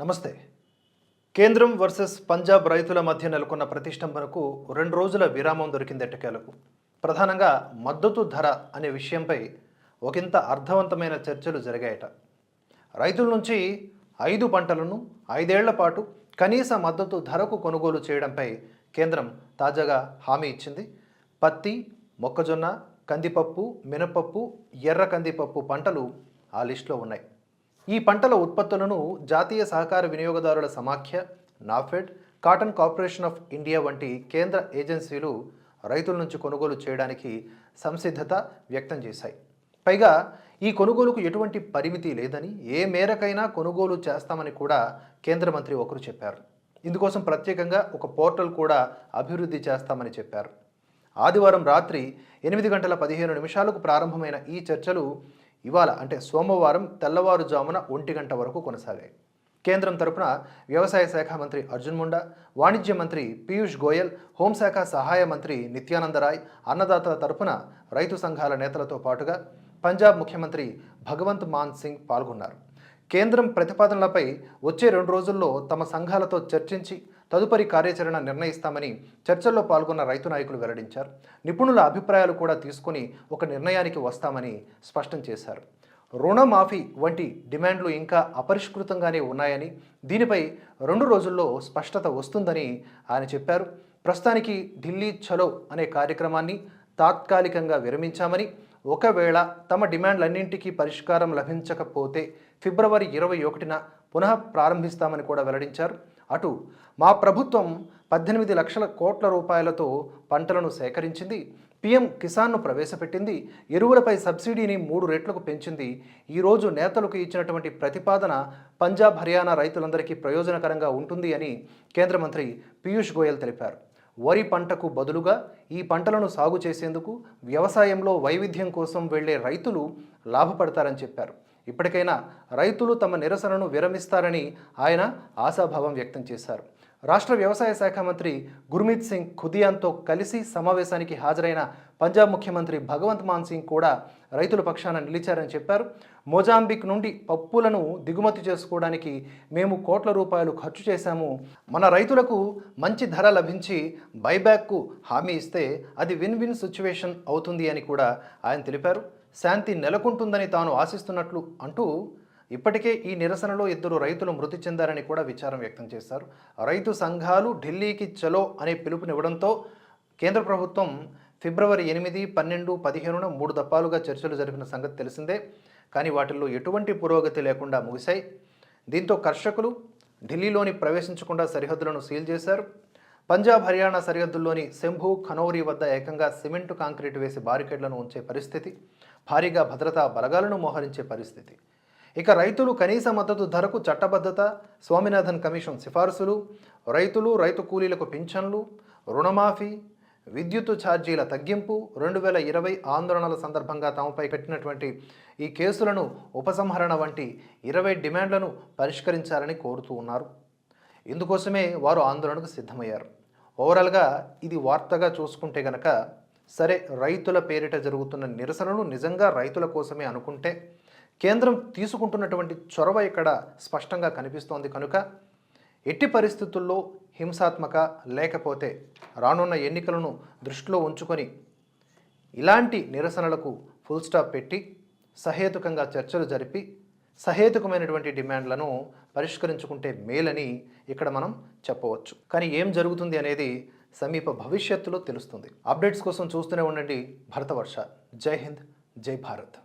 నమస్తే. కేంద్రం వర్సెస్ పంజాబ్ రైతుల మధ్య నెలకొన్న ప్రతిష్టంభనకు రెండు రోజుల విరామం దొరికింది ఎట్టకేలకు. ప్రధానంగా మద్దతు ధర అనే విషయంపై ఒకంత అర్థవంతమైన చర్చలు జరిగాయట. రైతుల నుంచి ఐదు పంటలను ఐదేళ్ళ పాటు కనీస మద్దతు ధరకు కొనుగోలు చేయడంపై కేంద్రం తాజాగా హామీ ఇచ్చింది. పత్తి మొక్కజొన్న కందిపప్పు మినపప్పు ఎర్ర కందిపప్పు పంటలు ఆ లిస్టులో ఉన్నాయి. ఈ పంటల ఉత్పత్తులను జాతీయ సహకార వినియోగదారుల సమాఖ్య NAFED cotton corporation of India వంటి కేంద్ర ఏజెన్సీలు రైతుల నుంచి కొనుగోలు చేయడానికి సంసిద్ధత వ్యక్తం చేశాయి. పైగా ఈ కొనుగోలుకు ఎటువంటి పరిమితి లేదని ఏ మేరకైనా కొనుగోలు చేస్తామని కూడా కేంద్ర మంత్రి ఒకరు చెప్పారు. ఇందుకోసం ప్రత్యేకంగా ఒక పోర్టల్ కూడా అభివృద్ధి చేస్తామని చెప్పారు. ఆదివారం రాత్రి ఎనిమిది గంటల పదిహేను నిమిషాలకు ప్రారంభమైన ఈ చర్చలు ఇవాళ అంటే సోమవారం తెల్లవారుజామున ఒంటి గంట వరకు కొనసాగాయి. కేంద్రం తరపున వ్యవసాయ శాఖ మంత్రి అర్జున్ ముండా వాణిజ్య మంత్రి పీయూష్ గోయల్ హోంశాఖ సహాయ మంత్రి నిత్యానందరాయ్ అన్నదాతల తరపున రైతు సంఘాల నేతలతో పాటుగా పంజాబ్ ముఖ్యమంత్రి భగవంత్ మాన్ సింగ్ పాల్గొన్నారు. కేంద్రం ప్రతిపాదనలపై వచ్చే రెండు రోజుల్లో తమ సంఘాలతో చర్చించి తదుపరి కార్యాచరణ నిర్ణయిస్తామని చర్చల్లో పాల్గొన్న రైతు నాయకులు వెల్లడించారు. నిపుణుల అభిప్రాయాలు కూడా తీసుకుని ఒక నిర్ణయానికి వస్తామని స్పష్టం చేశారు. రుణమాఫీ వంటి డిమాండ్లు ఇంకా అపరిష్కృతంగానే ఉన్నాయని దీనిపై రెండు రోజుల్లో స్పష్టత వస్తుందని ఆయన చెప్పారు. ప్రస్తుతానికి ఢిల్లీ చలో అనే కార్యక్రమాన్ని తాత్కాలికంగా విరమించామని ఒకవేళ తమ డిమాండ్లన్నింటికీ పరిష్కారం లభించకపోతే ఫిబ్రవరి ఇరవై ఒకటిన పునః ప్రారంభిస్తామని కూడా వెల్లడించారు. అటు మా ప్రభుత్వం పద్దెనిమిది లక్షల కోట్ల రూపాయలతో పంటలను సేకరించింది. పీఎం కిసాన్ను ప్రవేశపెట్టింది. ఎరువులపై సబ్సిడీని మూడు రెట్లకు పెంచింది. ఈరోజు నేతలకు ఇచ్చినటువంటి ప్రతిపాదన పంజాబ్ హర్యానా రైతులందరికీ ప్రయోజనకరంగా ఉంటుంది అని కేంద్ర మంత్రి పీయూష్ గోయల్ తెలిపారు. వరి పంటకు బదులుగా ఈ పంటలను సాగు చేసేందుకు వ్యవసాయంలో వైవిధ్యం కోసం వెళ్ళే రైతులు లాభపడతారని చెప్పారు. ఇప్పటికైనా రైతులు తమ నిరసనను విరమిస్తారని ఆయన ఆశాభావం వ్యక్తం చేశారు. రాష్ట్ర వ్యవసాయ శాఖ మంత్రి గుర్మీత్ సింగ్ ఖుదియాన్తో కలిసి సమావేశానికి హాజరైన పంజాబ్ ముఖ్యమంత్రి భగవంత్ మాన్ సింగ్ కూడా రైతుల పక్షాన నిలిచారని చెప్పారు. మొజాంబిక్ నుండి పప్పులను దిగుమతి చేసుకోవడానికి మేము కోట్ల రూపాయలు ఖర్చు చేశాము. మన రైతులకు మంచి ధర లభించి బైబ్యాక్కు హామీ ఇస్తే అది విన్ విన్ సిచ్యువేషన్ అవుతుంది అని కూడా ఆయన తెలిపారు. శాంతి నెలకొంటుందని తాను ఆశిస్తున్నట్లు అంటూ ఇప్పటికే ఈ నిరసనలో ఇద్దరు రైతులు మృతి చెందారని కూడా విచారం వ్యక్తం చేశారు. రైతు సంఘాలు ఢిల్లీకి చలో అనే పిలుపునివ్వడంతో కేంద్ర ప్రభుత్వం ఫిబ్రవరి ఎనిమిది పన్నెండు పదిహేనున మూడు దఫాలుగా చర్చలు జరిపిన సంగతి తెలిసిందే. కానీ వాటిల్లో ఎటువంటి పురోగతి లేకుండా ముగిశాయి. దీంతో కర్షకులు ఢిల్లీలోని ప్రవేశించకుండా సరిహద్దులను సీల్ చేశారు. పంజాబ్ హర్యానా సరిహద్దుల్లోని శంభు ఖనౌరి వద్ద ఏకంగా సిమెంటు కాంక్రీట్ వేసి బారికేడ్లను ఉంచే పరిస్థితి. భారీగా భద్రతా బలగాలను మోహరించే పరిస్థితి. ఇక రైతులు కనీస మద్దతు ధరకు చట్టబద్ధత స్వామినాథన్ కమిషన్ సిఫార్సులు రైతులు రైతు కూలీలకు పింఛన్లు రుణమాఫీ విద్యుత్ ఛార్జీల తగ్గింపు రెండు వేల ఇరవై ఆందోళనల సందర్భంగా తమపై పెట్టినటువంటి ఈ కేసులను ఉపసంహరణ వంటి ఇరవై డిమాండ్లను పరిష్కరించాలని కోరుతూ ఉన్నారు. ఇందుకోసమే వారు ఆందోళనకు సిద్ధమయ్యారు. ఓవరాల్గా ఇది వార్తగా చూసుకుంటే గనక సరే రైతుల పేరిట జరుగుతున్న నిరసనలు నిజంగా రైతుల కోసమే అనుకుంటే కేంద్రం తీసుకుంటున్నటువంటి చొరవ ఇక్కడ స్పష్టంగా కనిపిస్తోంది కనుక ఎట్టి పరిస్థితుల్లో హింసాత్మక లేకపోతే రానున్న ఎన్నికలను దృష్టిలో ఉంచుకొని ఇలాంటి నిరసనలకు ఫుల్ స్టాప్ పెట్టి సహేతుకంగా చర్చలు జరిపి సహేతుకమైనటువంటి డిమాండ్లను పరిష్కరించుకుంటే మేలని ఇక్కడ మనం చెప్పవచ్చు. కానీ ఏం జరుగుతుంది అనేది సమీప భవిష్యత్తులో తెలుస్తుంది. అప్డేట్స్ కోసం చూస్తూనే ఉండండి భరతవర్ష. జై హింద్ జై భారత్.